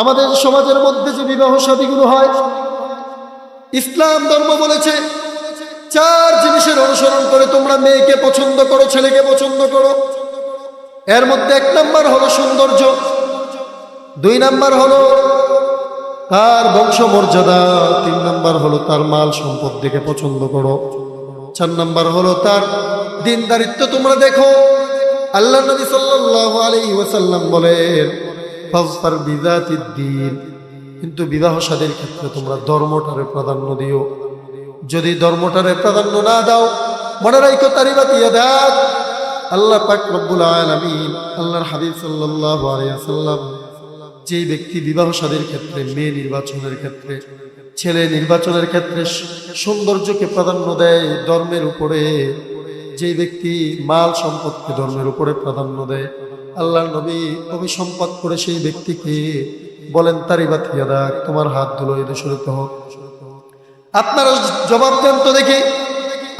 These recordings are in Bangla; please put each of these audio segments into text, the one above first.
আমাদের সমাজের মধ্যে যে বিবাহ সাদীগুলো হয়, ইসলাম ধর্ম বলেছে, চার জিনিসের অনুসরণ করে তোমরা মেয়েকে পছন্দ করো, ছেলেকে পছন্দ করো। এর মধ্যে এক নাম্বার হলো সৌন্দর্য, দুই নাম্বার হলো তার বংশমর্যাদা, তিন নাম্বার হলো তার মাল সম্পদ দেখে পছন্দ করো। চার নাম্বার হলো তার দিনদারিত্ব তোমরা দেখো। আল্লাহ নবী সাল্লাল্লাহু আলাইহি ওয়াসাল্লাম বলেন ফাজফার বিজাতিদ দিন। কিন্তু বিবাহ সাদের ক্ষেত্রে তোমরা ধর্মটারে প্রাধান্য দিও। যদি ধর্মটারে প্রাধান্য না দাও, মনে রাখো তারিবাত ইয়াদাত আল্লাহ পাক রব্বুল আলামিন, আল্লাহর হাবিব সাল্লাল্লাহু আলাইহি যেই ব্যক্তি বিবাহ সাদের ক্ষেত্রে, মেয়ে নির্বাচনের ক্ষেত্রে, ছেলে নির্বাচনের ক্ষেত্রে সৌন্দর্যকে প্রাধান্য দেয় ধর্মের উপরে, যেই ব্যক্তি মাল সম্পদকে ধর্মের উপরে প্রাধান্য দেয় আল্লাহ নবী কবি সম্পদ করে সেই ব্যক্তিকে বলেন, তারি বাতিয়াদা তোমার হাত ধুলো, এদের শুরুতে হোক। আপনারা জবাব দেন তো দেখি,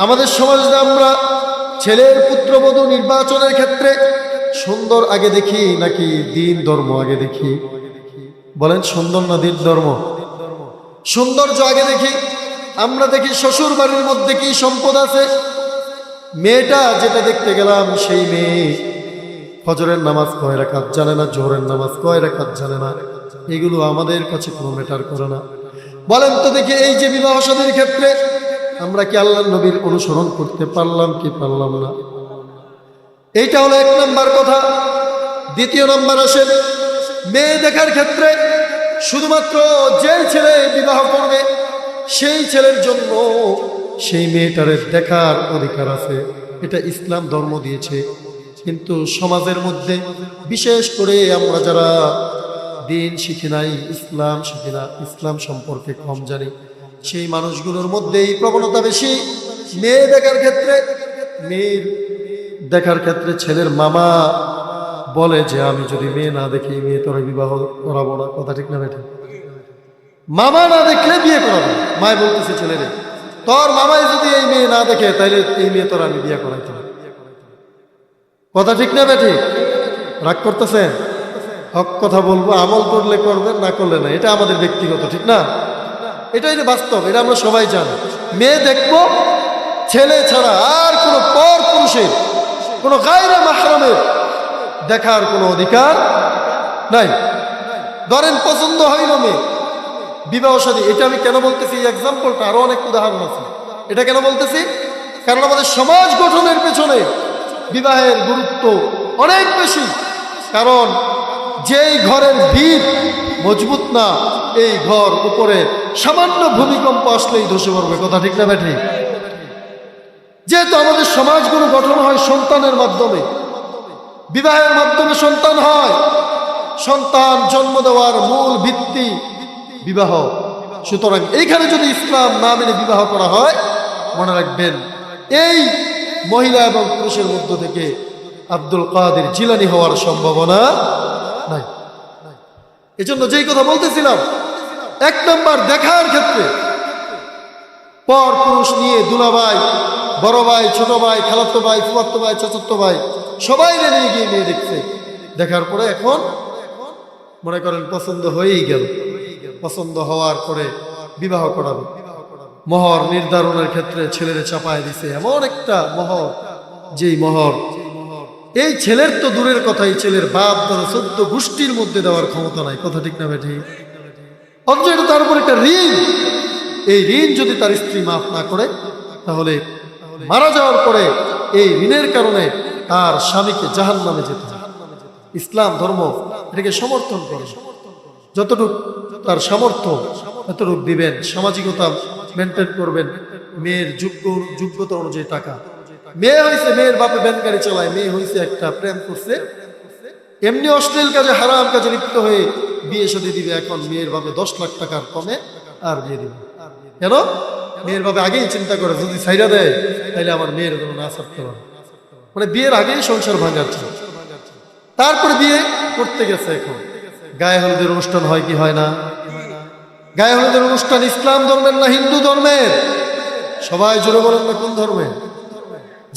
আমাদের সমাজে আমরা ছেলের পুত্রবধূ নির্বাচনের ক্ষেত্রে সুন্দর আগে দেখি নাকি দিন ধর্ম আগে দেখি? বলেন, সুন্দর না দিন ধর্ম? সৌন্দর্য আগে দেখি, আমরা দেখি শ্বশুর বাড়ির মধ্যে কি সম্পদ আছে? মেয়েটা যেটা দেখতে গেলাম সেই মেয়ে ফজরের নামাজ কয় রাখাত জানে না, জোহরের নামাজ কয় রাখাত জানে না, এগুলো আমাদের কাছে কোনো ম্যাটার করে না। বলেন তো দেখি এই যে বিবাহ সাদীর ক্ষেত্রে আমরা কি আল্লাহ নবীর অনুসরণ করতে পারলাম কি পারলাম না? এইটা হলো এক নম্বর কথা। দ্বিতীয় নাম্বার আসেন মেয়ে দেখার ক্ষেত্রে শুধুমাত্র যে ছেলে বিবাহ করবে, সেই ছেলের জন্য সেই মেয়েটারের দেখার অধিকার আছে। এটা ইসলাম ধর্ম দিয়েছে। কিন্তু সমাজের মধ্যে বিশেষ করে আমরা যারা দিন শিখি নাই, ইসলাম শিখি না, ইসলাম সম্পর্কে কম জানি, সেই মানুষগুলোর মধ্যে এই প্রবণতা বেশি। মেয়ে দেখার ক্ষেত্রে, মেয়ের দেখার ক্ষেত্রে ছেলের মামা বলে যে, আমি যদি মেয়ে না দেখি, মেয়ে তোরা বিবাহ করাবো না। কথা ঠিক না বেঠিক মামা না দেখলে বিয়ে করাবো মায় বলতেছে ছেলেরে, তোর মামাই যদি এই মেয়ে না দেখে তাহলে এই মেয়ে তোর আমি বিয়ে করাইতে হবে। কথা ঠিক না বেঠিক রাগ করতেছেন? হক কথা বলব, আমল করলে করবেন, না করলে না, এটা আমাদের ব্যক্তিগত, ঠিক না? এটাই বাস্তব, এটা আমরা সবাই জানি। মেয়ে দেখব, ছেলে ছাড়া আর কোনো পর পুরুষের, কোনো গায়রা মাহরমের দেখার কোনো অধিকার নাই। ধরেন, পছন্দ হইল মেয়ে। বিবাহ সাদী, এটা আমি কেন বলতেছি? এক্সাম্পলটা আরও অনেক উদাহরণ আছে। এটা কেন বলতেছি? কারণ আমাদের সমাজ গঠনের পেছনে বিবাহের গুরুত্ব অনেক বেশি। কারণ যেই ঘরের ভিত মজবুত না, এই ঘর উপরে সামান্য ভূমিকম্প আসলেই ধসে পড়বে। কথা ঠিক না ব্যাঠি যেহেতু আমাদের সমাজগুলো গঠন হয় সন্তানের মাধ্যমে, বিবাহের মাধ্যমে সন্তান হয়, সন্তান জন্ম দেওয়ার মূল ভিত্তি বিবাহ। সুতরাং এইখানে যদি ইসলাম না মেনে বিবাহ করা হয়, মনে রাখবেন, এই মহিলা এবং পুরুষের মধ্য থেকে আব্দুল কাদের জিলানি হওয়ার সম্ভাবনা নাই। এজন্য যেই কথা বলতেছিলাম, এক নম্বর দেখার ক্ষেত্রে পর পুরুষ নিয়ে দুলাভাই, বড় ভাই, ছোট ভাই খালাতো ভাই ফুয়াত্তো ভাই চতুর্থ ভাই, সবাই নিয়ে গিয়ে মেয়ে দেখছে। দেখার পরে এখন মনে করেন পছন্দ হয়েই গেল। পছন্দ হওয়ার পরে বিবাহ করাবে। মহর নির্ধারণের ক্ষেত্রে ছেলেরে চাপায় দিছে। এমন একটা মহর, যেই মহর, এই ছেলের তো দূরের কথাই, ছেলের বাপ ধরো চোদ্দ গোষ্ঠীর মধ্যে দেওয়ার ক্ষমতা নাই। কথা ঠিক না বেঠি? অথচ এটা তার উপর একটা ঋণ। এই ঋণ যদি তার স্ত্রী মাফ না করে, তাহলে মারা যাওয়ার পরে এই ঋণের কারণে তার স্বামীকে জাহান নামে যেতে ইসলাম ধর্ম এটাকে সমর্থন করে। যতটুক তার সামর্থ্য, এতটুক দিবেন। সামাজিকতা মেনটেন করবেন। মেয়ের যোগ্য, যোগ্যতা অনুযায়ী টাকা। মেয়ে হয়েছে মেয়ের বাপে ব্যান গাড়ি চালায়। মেয়ে হয়েছে একটা প্রেম করছে। এমনি অশ্লীল কাজে, হারাম কাজে লিপ্ত হয়ে বিয়ে সাথে দিবে। এখন মেয়ের বাপে দশ লাখ টাকার কমে আর বিয়ে দিবে। কেন? মেয়ের বাপে আগেই চিন্তা করে, যদি সাইরা দেয় তাহলে আমার মেয়ের যেন না ছাড়তে পারে মানে বিয়ের আগেই সংসার ভাঙাচ্ছে। তারপরে বিয়ে করতে গেছে এখন। গায়ে হলুদের অনুষ্ঠান হয় কি হয় না? গায়ে হলুদের অনুষ্ঠান, ইসলাম ধর্মের না হিন্দু ধর্মের? সবাই জোরে বলেন না, কোন ধর্মের?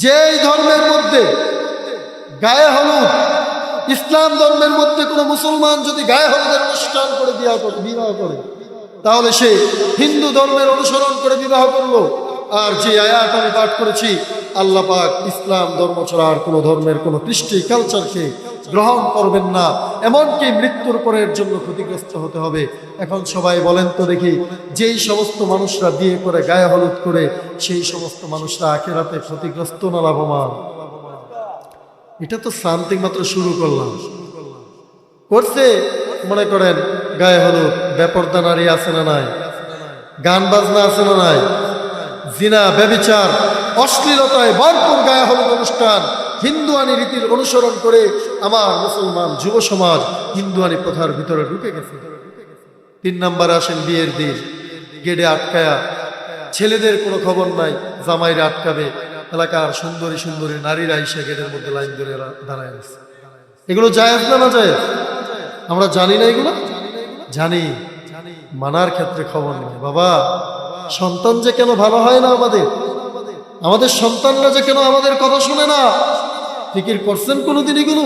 যেই ধর্মের মধ্যে গায়ে হলুদ, ইসলাম ধর্মের মধ্যে কোনো মুসলমান যদি গায়ে হলুদের অনুষ্ঠান করে বিবাহ করে বিবাহ করে, তাহলে সে হিন্দু ধর্মের অনুসরণ করে বিবাহ করল। আর যে আয়াত আমি পাঠ করেছি আল্লাহ পাক ইসলাম ধর্ম ছাড়া আর কোনো ধর্মের কোনো কৃষ্টি কালচারকে গ্রহণ করবেন না। এমনকি মৃত্যুর পরের জন্য ক্ষতিগ্রস্ত হতে হবে। এখন সবাই বলেন তো দেখি, যেই সমস্ত মানুষরা বিয়ে করে গায়ে হলুদ করে, সেই সমস্ত মানুষরা আখেরাতে ক্ষতিগ্রস্ত না লাভবান? এটা তো সামথিং মাত্র শুরু করলাম। করছে, মনে করেন, গায়ে হলুদ, বেপর্দা নারী আছে না নাই? গান বাজনা আছে না নাই? জিনা, ব্যবিচার অশ্লীলতায় ভরপুর গায়ে হলুদ অনুষ্ঠান হিন্দুয়ানি রীতির অনুসরণ করে আমার মুসলমান যুব সমাজ হিন্দুয়ানি প্রথার ভিতরে ঢুকে গেছে। তিন নম্বরে আসেন বিয়ের দিন। গেডে আটকায়া। ছেলেদের কোনো খবর নাই, জামাইরা আটকাবে। এলাকার সুন্দরী সুন্দরী নারীরা এসে গেটের মধ্যে লাইন ধরে দাঁড়ায় আছে। এগুলো জায়েজ না না জায়েজ আমরা জানি না এগুলো? জানি। মানার ক্ষেত্রে খবর নেই। বাবা, সন্তান যে কেন ভালো হয় না আমাদের? আমাদের সন্তানরা যে কেন আমাদের কথা শুনে না? ফিকির করছেন কোনোদিন এগুলো?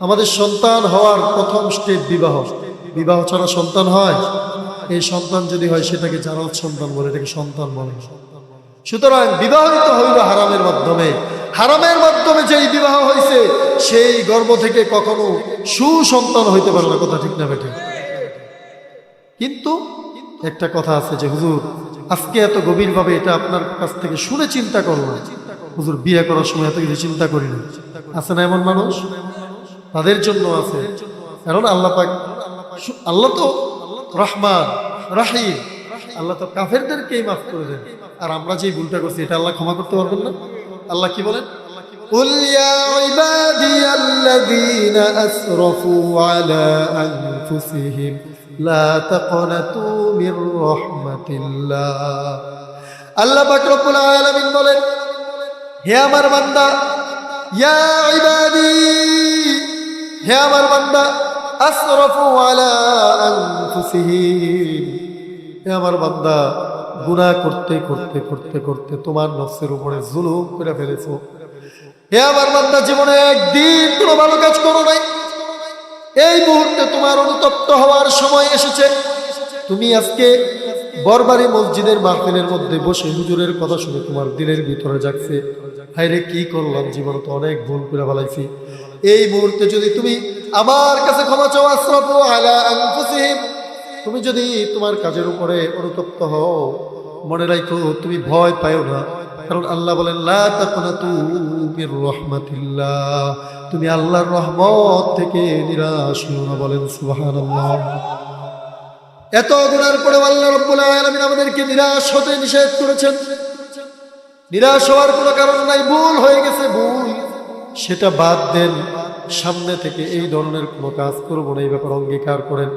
আমাদের সন্তান হওয়ার প্রথম স্টেপ বিবাহ। বিবাহ ছাড়া সন্তান হয়? এই সন্তান যদি হয়, সেটাকে জারদ সন্তান বলে, এটাকে সন্তান বলে। সুতরাং বিবাহিত হইল হারামের মাধ্যমে। হারামের মাধ্যমে যেই বিবাহ হয়েছে সেই গর্ব থেকে কখনো সুসন্তান হইতে পারে না। কথা ঠিক না বেঠে কিন্তু একটা কথা আছে যে, হুজুর আজকে এত গভীরভাবে এটা আপনার কাছ থেকে শুনে চিন্তা করলাম হুজুর বিয়ে করার সময় এত কিছু চিন্তা করি না আছে না এমন মানুষ তাদের জন্য আছে কারণ আল্লাহ পাক সু- আল্লাহ তো রহমান রাহিম আল্লাহ তো কাফেরদেরকেই মাফ করে দেন আর আমরা যে ভুলটা করছি এটা আল্লাহ ক্ষমা করতে পারবেন না আল্লাহ কি বলেন قل يا عبادي الذين أسرفوا على أنفسهم লা তাকনাতু মির রাহমাতিল্লাহ। আল্লাহ পাক রব্বুল বলেন, হে আমার বান্দা, ইয়া ইবাদি, হে আমার বান্দা, আসরাফু আলা আনফুসিহিম হে আমার বান্দা, গুনাহ করতে করতে করতে করতে তোমার নফসের উপরে জুলুম করে ফেলেছো। হে আমার বান্দা, জীবনে একদিন কোনো ভালো কাজ করো নাই। এই মুহূর্তে তোমার অনুতপ্ত হওয়ার সময় এসেছে। তুমি আজকে বরবারি মসজিদের মাহফিলের মধ্যে বসে হুজুরের কথা শুনে তোমার দিলের ভিতরে যাচ্ছে হাইরে কি করলাম? জীবন তো অনেক ভুল করে ফেলাইছি। এই মুহূর্তে যদি তুমি আমার কাছে ক্ষমা চাও আনফুসিহিম, তুমি যদি তোমার কাজের উপরে অনুতপ্ত হও, মনে রাখো তুমি ভয় পাও না। কারণ আল্লাহ বলেন তুমি আল্লাহর রহমত থেকে নিরাশ না বলেন, সুবহানাল্লাহ। এত গুনার পরে আল্লাহ রব্বুল আলামিন আমাদেরকে নিরাশ হতে নিষেধ করেছেন। নিরাশ হওয়ার কোনো কারণ নাই, ভুল হয়ে গেছে, ভুল। সেটা বাদ দেন, সামনে থেকে এই ধরনের কোনো কাজ করব না, এই ব্যাপারে অঙ্গীকার করেন।